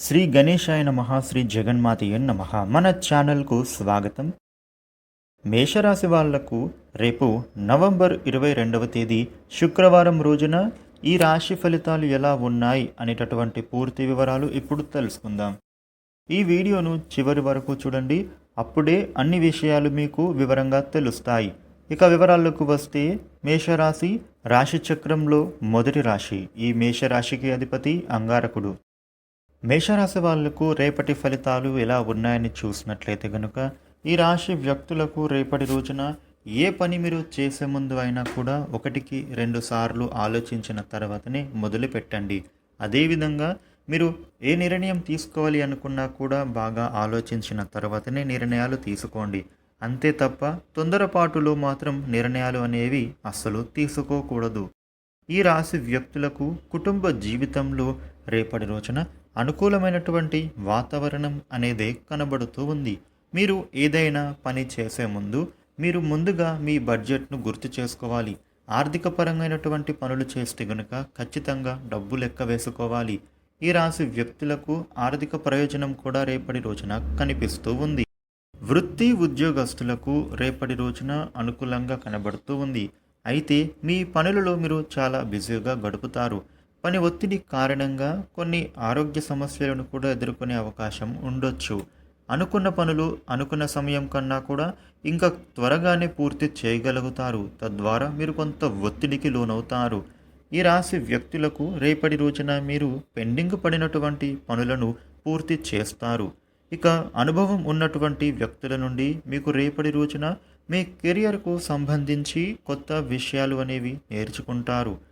శ్రీ గణేశాయ నమ శ్రీ జగన్మాతయ్య నమ. మన ఛానల్కు స్వాగతం. మేషరాశి వాళ్ళకు రేపు నవంబర్ ఇరవై రెండవ తేదీ శుక్రవారం రోజున ఈ రాశి ఫలితాలు ఎలా ఉన్నాయి అనేటటువంటి పూర్తి వివరాలు ఇప్పుడు తెలుసుకుందాం. ఈ వీడియోను చివరి వరకు చూడండి. అప్పుడే అన్ని విషయాలు మీకు వివరంగా తెలుస్తాయి. ఇక వివరాల్లోకి వస్తే మేషరాశి రాశిచక్రంలో మొదటి రాశి. ఈ మేషరాశికి అధిపతి అంగారకుడు. మేషరాశి వాళ్ళకు రేపటి ఫలితాలు ఎలా ఉన్నాయని చూసినట్లయితే గనుక ఈ రాశి వ్యక్తులకు రేపటి రోజున ఏ పని మీరు చేసే ముందు అయినా కూడా ఒకటికి రెండు సార్లు ఆలోచించిన తర్వాతనే మొదలు పెట్టండి. అదేవిధంగా మీరు ఏ నిర్ణయం తీసుకోవాలి అనుకున్నా కూడా బాగా ఆలోచించిన తర్వాతనే నిర్ణయాలు తీసుకోండి. అంతే తప్ప తొందరపాటులో మాత్రం నిర్ణయాలు అనేవి అస్సలు తీసుకోకూడదు. ఈ రాశి వ్యక్తులకు కుటుంబ జీవితంలో రేపటి రోజున అనుకూలమైనటువంటి వాతావరణం అనేది కనబడుతూ ఉంది. మీరు ఏదైనా పని చేసే ముందు మీరు ముందుగా మీ బడ్జెట్ను గుర్తు చేసుకోవాలి. ఆర్థిక పరమైనటువంటి పనులు చేస్తే గనుక ఖచ్చితంగా డబ్బు లెక్క వేసుకోవాలి. ఈ రాశి వ్యక్తులకు ఆర్థిక ప్రయోజనం కూడా రేపటి రోజున కనిపిస్తూ ఉంది. వృత్తి ఉద్యోగస్తులకు రేపటి రోజున అనుకూలంగా కనబడుతూ ఉంది. అయితే మీ పనులలో మీరు చాలా బిజీగా గడుపుతారు. పని ఒత్తిడి కారణంగా కొన్ని ఆరోగ్య సమస్యలను కూడా ఎదుర్కొనే అవకాశం ఉండొచ్చు. అనుకున్న పనులు అనుకున్న సమయం కన్నా కూడా ఇంకా త్వరగానే పూర్తి చేయగలుగుతారు. తద్వారా మీరు కొంత ఒత్తిడికి లోనవుతారు. ఈ రాశి వ్యక్తులకు రేపటి రోజున మీరు పెండింగ్ పడినటువంటి పనులను పూర్తి చేస్తారు. ఇక అనుభవం ఉన్నటువంటి వ్యక్తుల నుండి మీకు రేపటి రోజున మీ కెరియర్కు సంబంధించి కొత్త విషయాలు అనేవి నేర్చుకుంటారు.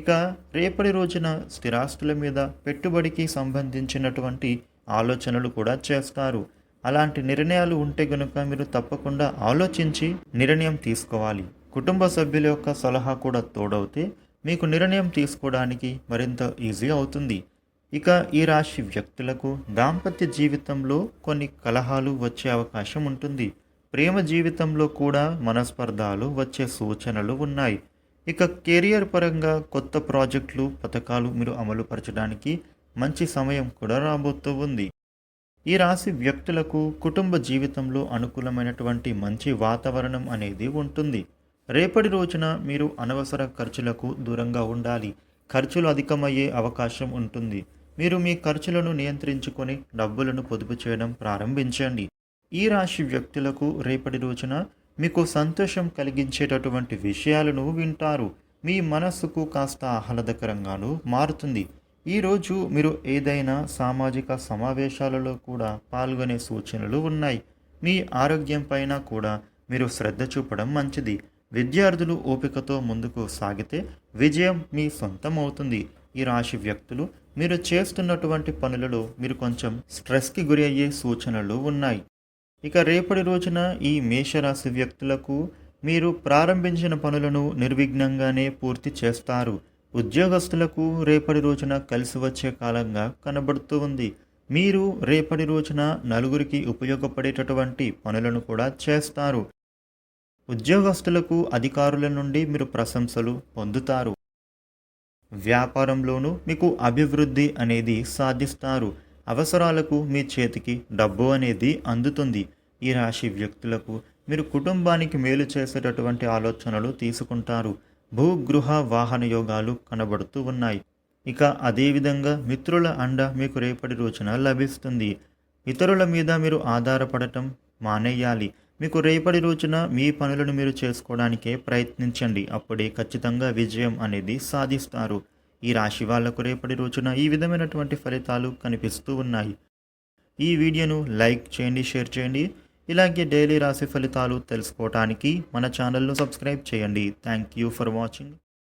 ఇక రేపటి రోజున స్థిరాస్తుల మీద పెట్టుబడికి సంబంధించినటువంటి ఆలోచనలు కూడా చేస్తారు. అలాంటి నిర్ణయాలు ఉంటే గనుక మీరు తప్పకుండా ఆలోచించి నిర్ణయం తీసుకోవాలి. కుటుంబ సభ్యుల యొక్క సలహా కూడా తోడవుతే మీకు నిర్ణయం తీసుకోవడానికి మరింత ఈజీ అవుతుంది. ఇక ఈ రాశి వ్యక్తులకు దాంపత్య జీవితంలో కొన్ని కలహాలు వచ్చే అవకాశం ఉంటుంది. ప్రేమ జీవితంలో కూడా మనస్పర్ధాలు వచ్చే సూచనలు ఉన్నాయి. ఇక కెరియర్ పరంగా కొత్త ప్రాజెక్టులు పథకాలు మీరు అమలుపరచడానికి మంచి సమయం కూడా రాబోతూ ఉంది. ఈ రాశి వ్యక్తులకు కుటుంబ జీవితంలో అనుకూలమైనటువంటి మంచి వాతావరణం అనేది ఉంటుంది. రేపటి రోజున మీరు అనవసర ఖర్చులకు దూరంగా ఉండాలి. ఖర్చులు అధికమయ్యే అవకాశం ఉంటుంది. మీరు మీ ఖర్చులను నియంత్రించుకొని డబ్బులను పొదుపు చేయడం ప్రారంభించండి. ఈ రాశి వ్యక్తులకు రేపటి రోజున మీకు సంతోషం కలిగించేటటువంటి విషయాలను వింటారు. మీ మనస్సుకు కాస్త ఆహ్లాదకరంగాను మారుతుంది. ఈరోజు మీరు ఏదైనా సామాజిక సమావేశాలలో కూడా పాల్గొనే సూచనలు ఉన్నాయి. మీ ఆరోగ్యం పైన కూడా మీరు శ్రద్ధ చూపడం మంచిది. విద్యార్థులు ఓపికతో ముందుకు సాగితే విజయం మీ సొంతం అవుతుంది ఈ రాశి వ్యక్తులు మీరు చేస్తున్నటువంటి పనులలో మీరు కొంచెం స్ట్రెస్కి గురి అయ్యే సూచనలు ఉన్నాయి. ఇక రేపటి రోజున ఈ మేషరాశి వ్యక్తులకు మీరు ప్రారంభించిన పనులను నిర్విఘ్నంగానే పూర్తి చేస్తారు. ఉద్యోగస్తులకు రేపటి రోజున కలిసి వచ్చే కాలంగా కనబడుతూ ఉంది. మీరు రేపటి రోజున నలుగురికి ఉపయోగపడేటటువంటి పనులను కూడా చేస్తారు. ఉద్యోగస్తులకు అధికారుల నుండి మీరు ప్రశంసలు పొందుతారు. వ్యాపారంలోనూ మీకు అభివృద్ధి అనేది సాధిస్తారు. అవసరాలకు మీ చేతికి డబ్బు అనేది అందుతుంది. ఈ రాశి వ్యక్తులకు మీరు కుటుంబానికి మేలు చేసేటటువంటి ఆలోచనలు తీసుకుంటారు. భూగృహ వాహన యోగాలు కనబడుతూ ఉన్నాయి. ఇక అదేవిధంగా మిత్రుల అండ మీకు రేపటి రోజున లభిస్తుంది. ఇతరుల మీద మీరు ఆధారపడటం మానేయాలి. మీకు రేపటి రోజున మీ పనులను మీరు చేసుకోవడానికే ప్రయత్నించండి. అప్పుడే ఖచ్చితంగా విజయం అనేది సాధిస్తారు. ఈ రాశి వాళ్ళకు రేపటి రోజున ఈ విధమైనటువంటి ఫలితాలు కనిపిస్తూ ఉన్నాయి. ఈ వీడియోను లైక్ చేయండి షేర్ చేయండి. ఇలాగే డైలీ రాశి ఫలితాలు తెలుసుకోవటానికి మన ఛానల్ను సబ్స్క్రైబ్ చేయండి. Thank you for watching.